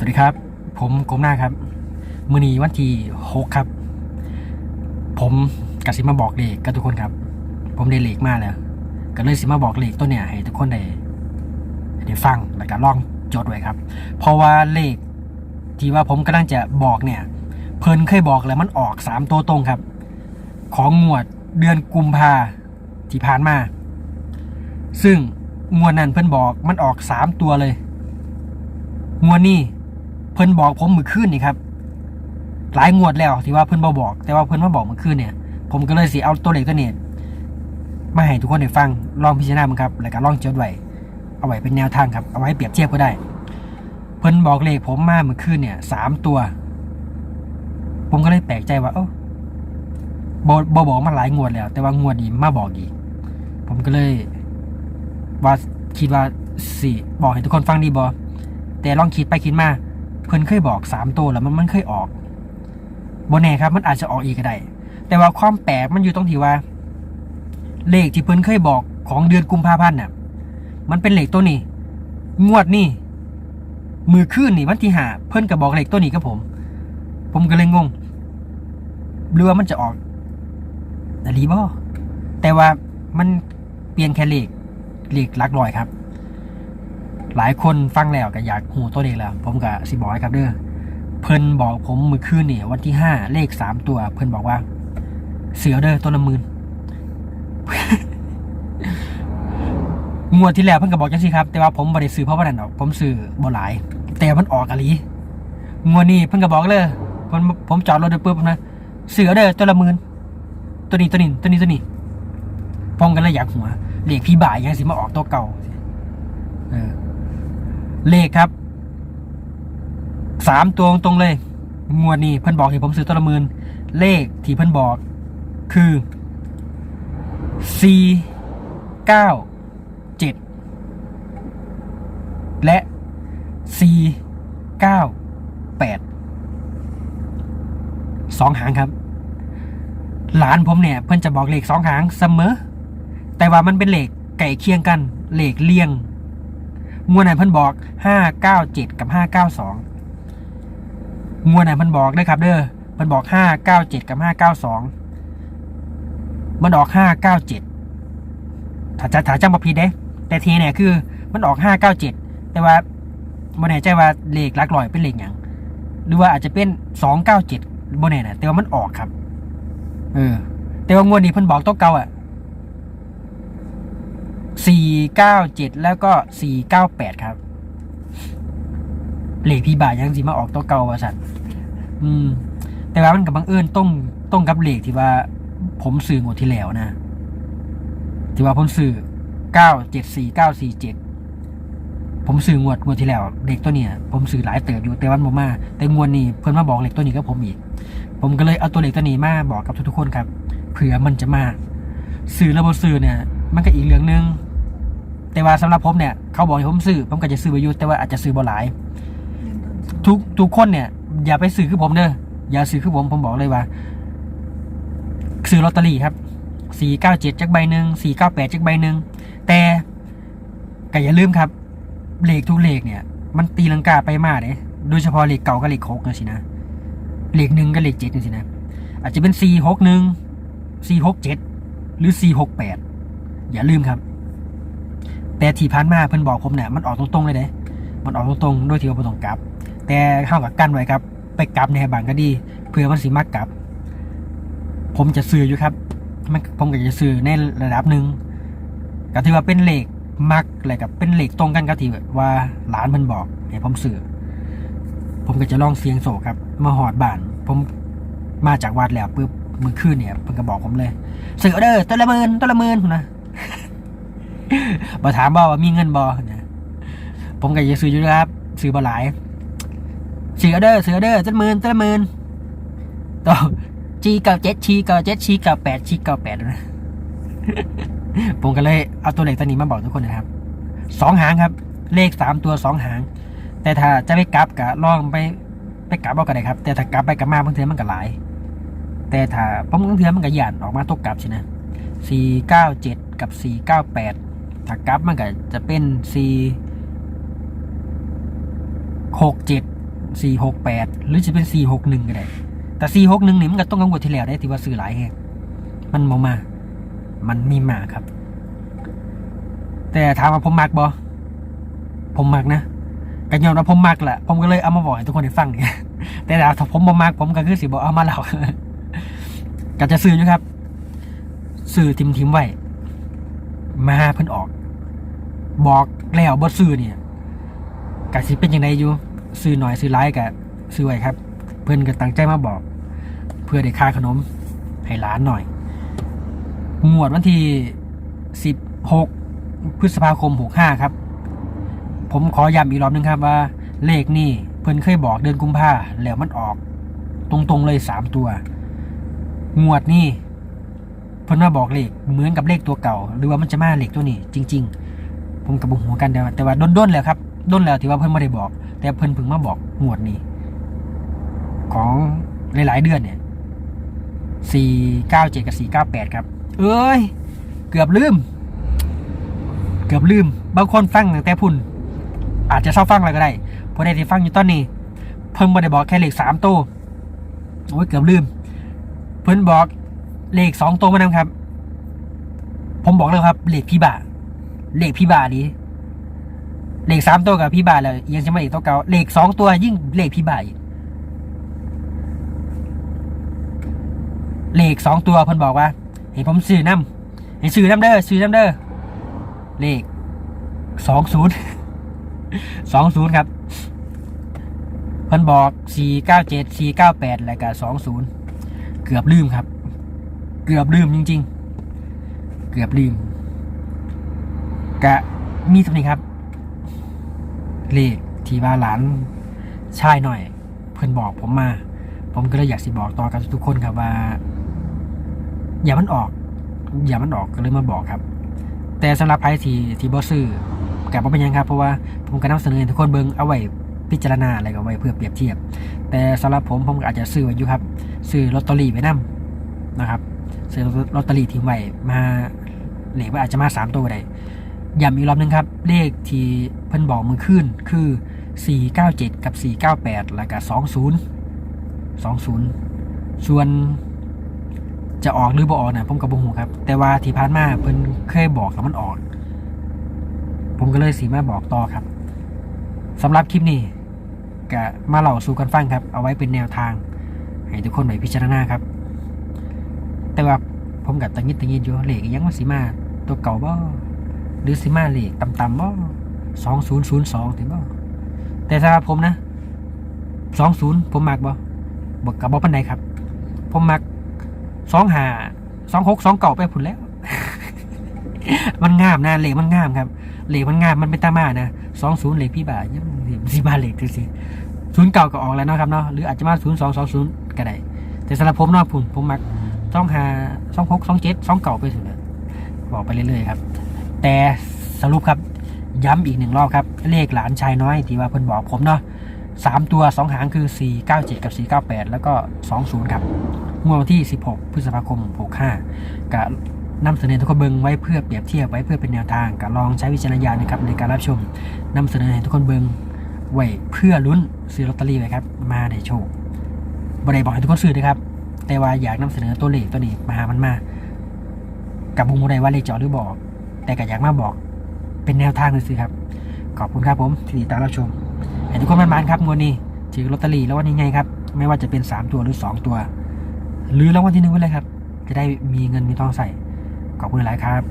สวัสดีครับ ผมกรมหน้าครับ มือนีวันที่หกครับ ผมกสิมาบอกเลขกับทุกคนครับ ผมได้เลขมาแล้วก็เลยสิมาบอกเลขตัวเนี้ยให้ทุกคนได้ได้ฟังแล้วก็ลองจดไว้ครับ เพราะว่าเลขที่ว่าผมกำลังจะบอกเนี่ย เพิ่นเคยบอกแล้วมันออกสามตัวตรงครับ ของงวดเดือนกุมภาที่ผ่านมา ซึ่งงวดนั้นเพิ่นบอกมันออกสามตัวเลยงวดนี้ พิ่นบอกผมมือคืนนี่ครับหลายงวดแล้วที่ว่าเพิ่นบ่บอก แต่ว่าเพิ่นมาบอกมือคืนเนี่ย ผมก็เลยสิเอาตัวเลขตัวนี้มาให้ทุกคนได้ฟังลองพิจารณามันครับแล้วก็ลองเจดไว้เอาไว้เป็นแนวทางครับเอาไว้เปรียบเทียบก็ได้ เพิ่นบอกเลขผมมาเมื่อคืนเนี่ยสามตัว ผมก็เลยแปลกใจว่าเอ้บอบอบอกมาหลายงวดแล้ว แต่ว่างวดนี้มาบอกอีกผมก็เลย ว่าคิดว่าสิบอกให้ทุกคนฟังดีบอแต่ลองคิดไปคิดมา เพิ่นเคยบอกสามตัวแล้วมันมันเคยออกบนแน่ครับ มันอาจจะออกอีกก็ได้ แต่ว่าความแปลกมันอยู่ตรงที่ว่า เลขที่เพิ่นเคยบอกของเดือนกุมภาพันธ์น่ะ มันเป็นเลขตัวนี้ งวดนี่มือคืนนี่วันที่หาเพิ่นก็บอกเลขตัวนี้กับผม ผมก็เลยงงหรือว่ามันจะออกอะไรบ่แต่ว่ามันเปลี่ยนแค่เลขเลขหลักร้อยครับ หลายคนฟังแล้วก็อยากหูตัวเลขแล้ว ผมก็สิบอกครับเด้อเพิ่นบอกผมมือคืนนี่วันที่ห้าเลขสามตัว เพิ่นบอกว่า เสือเด้อตัวละหมื่นงวดที่แล้วเพิ่นก็บอกจังซี่ครับ แต่ว่าผมบ่ได้ซื้อเพราะว่านั่นหรอกผมซื้อบ่หลาย แต่มันออกอะลีงวดนี้เพิ่นก็บอกเลยผมผมจอดรถได้ปุ๊บนะเสือเด้อตัวละหมื่นตัวนี้ตัวนี้ตัวนี้ตัวนี้ผมก็เลยอยากหัวเลขพี่บ่ายยังสิมาออกตัวเก่า เลขครับสามตัวตรงเลย งวดนี้เพิ่นบอกให้ผมซื้อตัวละหมื่นเลขที่เพิ่นบอกคือสี่เก้าเจ็ดและสี่เก้าแปดสองหางครับหลานผมเนี่ยเพิ่นจะบอกเลขสองหางเสมอ แต่ว่ามันเป็นเลขไก่เคียงกันเลขเลี่ยง งวดไหนเพิ่นบอกห้าเก้าเจ็ดกับห้าเก้าสองงวดไหนเพิ่นบอกเลยครับเด้อเพิ่นบอกห้าเก้าเจ็ดกับห้าเก้าสองมันออกห้าเก้าเจ็ดถ้าจะถ้าจำบ่ผิดเด้ แต่ทีเนี่ยคือมันออกห้าเก้าเจ็ดแต่ว่าบ่แน่ใจว่าเลขหลักร้อยเป็นเลขหยังหรือว่าอาจจะเป็นสองเก้าเจ็ดบ่แน่นะแต่ว่ามันออกครับ เออ แต่ว่างวดนี้เพิ่นบอกตัวเก่าอะ สี่เก้าเจ็ดแล้วก็สี่เก้าแปดครับเหลขพี่บ่ายังสิมาออกตัวเก่าว่าสัตว์อืม แต่ว่ามันกับบังเอิญต้องต้องกับเหลขที่ว่า ผมสื่องวดที่แล้วนะ ที่ว่าผมสื่อเก้าเจ็ดสี่เก้าสี่เจ็ดผมสื่องวดงวดที่แล้วเลขตัวเนี้ยผมสื่อหลายเติบอยู่แต่วันผมมา แต่งวดนี้เพิ่อนมาบอกเหลขตัวนี้กับผมอีก ผมก็เลยเอาตัวเหลขตัวนี้มาบอกกับทุกๆคนครับเผื่อมันจะมาสื่อระบบสื่อเนี่ย มันก็อีกเรื่องหนึง แต่ว่าสำหรับผมเนี่ยเขาบอกให้ผมซื้อผมก็จะซื้อไปอยู่แต่ว่าอาจจะซื้อบ่หลาย ทุกทุกคนเนี่ย อย่าไปซื้อคือผมเด้ออย่าซื้อคือผมผมบอกเลยว่า ซื้อลอตเตอรี่ครับสี่เก้าเจ็ดจักใบหนึ่งสี่เก้าแปดจักใบหนึ่งแต่ก็อย่าลืมครับเลขทุกเลขเนี่ย มันตีลังกาไปมาเด้โดยเฉพาะเลขเก่ากับเลขหกนะสินะเลขหนึ่งกับเลขเจ็ดนะสินะอาจจะเป็นสี่หกหนึ่งสี่หกเจ็ดหรือสี่หกแปดอย่าลืมครับ แต่ที่ผ่านมาเพิ่นบอกผมเนี่ยมันออกตรงๆเลยเด้มันออกตรงๆโดยที่ว่าบ่ต้องกลับ แต่เข้ากับกันไว้ครับ ไปกลับในบางก็ดีเพื่อมันสิมักกลับ ผมจะซื้ออยู่ครับมันผมก็จะซื้อในระดับหนึ่งก็ถือว่าเป็นเหลขมักอะไรกับเป็นเหลขตรงกันกับที่ว่าหลานมันบอกให้ผมซื้อผมก็จะลองเสียงโศกครับ มาหอดบ้าน ผมมาจากวัดแล้วปุ๊บมือคืนเนี่ยเพิ่นก็บอกผมเลยซื้อเอาเด้อตัวละหมื่นตัวละหมื่นนะ มาถามบ่ว่ามีเงินบ่นะผมก็จะซื้ออยู่นะครับซื้อบ่หลายซื้อเอเด้อซื้อเอเด้อจัดหมื่นจัดหมื่นต่อจีเก้าเจ็ดชีเก้าเจ็ดชีเก้าแปดชีเก้าแปดนะผมก็เลยเอาตัวเลขตัวนี้มาบอกทุกคนนะครับสองหางครับ เลขสามตัวสองหาง แต่ถ้าจะไปกลับกะลองไปไปกลับเอาก็ได้ครับ แต่ถ้ากลับไปกลับมาบางทีมันก็หลาย แต่ถ้าผมบางทีมันก็หยานออกมาตกกลับใช่นะสี่เก้าเจ็ดกับสี่เก้าแปด ถ้ากราฟมันก็จะเป็น4 6 7สี่หกแปดหรือจะเป็นสี่หกหนึ่งก็ได้ แต่สี่หกหนึ่งนี่มันก็ต้องกังวลที่แล้วได้ที่ว่าซื้อหลายแฮงมันมมา มันมีมาครับ แต่ถามว่าผมมักบอผมมักนะก็ยอมรับผมมักแหละผมก็เลยเอามาบอกให้ทุกคนได้ฟังเนี่ยแต่ถ้าผมบ่มักผมก็คือสิบอกเอามาเล่าก็จะซื้ออยู่ครับ ซื้อทิมทิมๆไว้ มาเพิ่นออก บอกแล้วบ่ซื้อเนี่ยกะสิเป็นยังไงอยู่ซื้อหน่อยซื้อหลายกะซื้อไว้ครับ เพิ่อนก็ตั้งใจมาบอก เพื่อได้ค่าขนมให้หลานหน่อยงวดวันที่สิบหกพฤษภาคมหกห้าครับ ผมขอย้ำอีกรอบหนึงครับว่า เลขนี่เพิ่อนเคยบอกเดือนกุมภาแล้วมันออก ตรงๆเลยสามตัว งวดนี่ พิ่นมาบอกเลขเหมือนกับเลขตัวเก่า หรือว่ามันจะมาเลขตัวนี้ จริง ๆ ผมกับบุหัวกันแต่ว่าแต่ว่าด้นๆแล้วครับด้นแล้วที่ว่าเพิ่นไม่ได้บอก แต่เพิ่นเพิ่งมาบอกงวดนี้ ของหลายๆเดือนเนี่ยสี่เก้าเจ็ดกับสี่เก้าแปดครับ เอ้ย เกือบลืม เกือบลืม บางคนฟังแต่พุ่น อาจจะเศร้าฟังอะไรก็ได้เพราะในที่ฟังอยู่ตอนนี้ เพิ่งไม่ได้บอกแค่เลขสามตัวโอ้ยเกือบลืม เพิ่นบอก เลขสองตัวมานํครับ ผมบอกเลยครับ เลขพี่บาเลขพี่บาดีเลขสามตัวกับพี่บาแล้วยังจะไม่อีกตัวเก่าเลขสองตัวยิ่งเลขพี่บาอีกเลขสองตัวเพิ่นบอกว่า เห็นผมซื้อน้ำเห็นซื้อน้ำเด้อซื้อน้ำเด้อเลขสองศูนย์สองศูนย์ครับเพิ่นบอกสี่เก้าเจ็ดสี่เก้าแปดแล้วก็สองศูนย์เกือบลืมครับ เกือบลืมจริง ๆ เกือบลืมกะมีสำนีครับ เลขที่ว่าหลานชายหน่อย เพิ่อนบอกผมมา ผมก็เลยอยากสิบอกต่อกับทุกคนครับว่า อย่ามันออก อย่ามันออกก็เลยมาบอกครับ แต่สำหรับใครที่ที่บ่ซื้อกับบ่เป็นยังครับ เพราะว่าผมก็นำเสนอทุกคนเบิ่งเอาไว้พิจารณาอะไรก็ไว้เพื่อเปรียบเทียบ แต่สำหรับผมผมอาจจะซื้อไว้อยู่ครับ ซื้อลอตเตอรี่ไว้นํนะครับ ซื้อลอตเตอรี่ทิ้งไว้มาเลขว่าอาจจะมาสามตัวก็ได้ย้ำอีกรอบหนึงครับ เลขที่เพิ่นบอกมือขึ้นคือ 497 กับ 498 แล้วก็20 20 ส่วนจะออกหรือบ่ออกนะผมก็บ่ฮู้ครับ แต่ว่าที่ผ่านมาเพิ่นเคยบอกแล้วมันออก ผมก็เลยสีมาบอกต่อครับสำหรับคลิปนี้ก็มาเล่าสู่กันฟังครับ เอาไว้เป็นแนวทาง ให้ทุกคนไปพิจารณาครับ แต่ว่าผมกับตังยิดตังยิดอยู่เลขยังมันสีมาตัวเก่าบ่หรือสีมาเลขต่ำๆบ่สองศูนย์ศูนย์สองถึงบ่แต่สำหรับผมนะสองศูนย์ผมมักบ่บอกกับบ่ปันใดครับ ผมมักสองหาสองหกสองเก่าไปผุนแล้ว มันงามนะเหล็กมันงามครับเหล็กมันงามมันเป็นตามานะสองศูนย์เหล็กพี่บ่ายังสิบาเหล็กคือสิศูนย์เก่าก็ออกแล้วเนาะครับเนาะหรืออาจจะมาศูนย์สองสองศูนย์ก็ได้แต่สำหรับผมเนาะผมผมมัก สองหาสองหกสองเจ็ดสองเก่าไปสุดเลยบอกไปเรื่อยๆครับ แต่สรุปครับย้ำอีกหนึ่งรอบครับ เลขหลานชายน้อยที่ว่าเพิ่นบอกผมเนาะสามตัวสองหางคือสี่เก้าเจ็ดกับสี่เก้าแปดแล้วก็สองศูนย์ครับงวดวันที่ 16 พฤษภาคม 65กับนำเสนอทุกคนเบิงไว้เพื่อเปรียบเทียบไว้เพื่อเป็นแนวทางกับลองใช้วิจารณญาณนะครับในการรับชมนำเสนอให้ทุกคนเบิงไว้เพื่อลุ้นซื้อลอตเตอรี่ไว้ครับ มาในโชคบริบอกให้ทุกคนซื้อนะครับ แต่ว่าอยากนำเสนอตัวเลขตัวนี้มาหามันมากับบุงใดว่าเลขจอหรือบอก แต่ก็อยากมาบอก เป็นแนวทางเลยสิครับ ขอบคุณครับผมที่ติดตามรับชมให้ทุกคนมันๆครับงวดนี้ถือลอตเตอรี่แล้ววันนี้ไงครับ ไม่ว่าจะเป็นสามตัวหรือสองตัว หรือรางวัลที่หนึ่งไว้เลยครับ จะได้มีเงินมีทองใส่ขอบคุณหลายครับ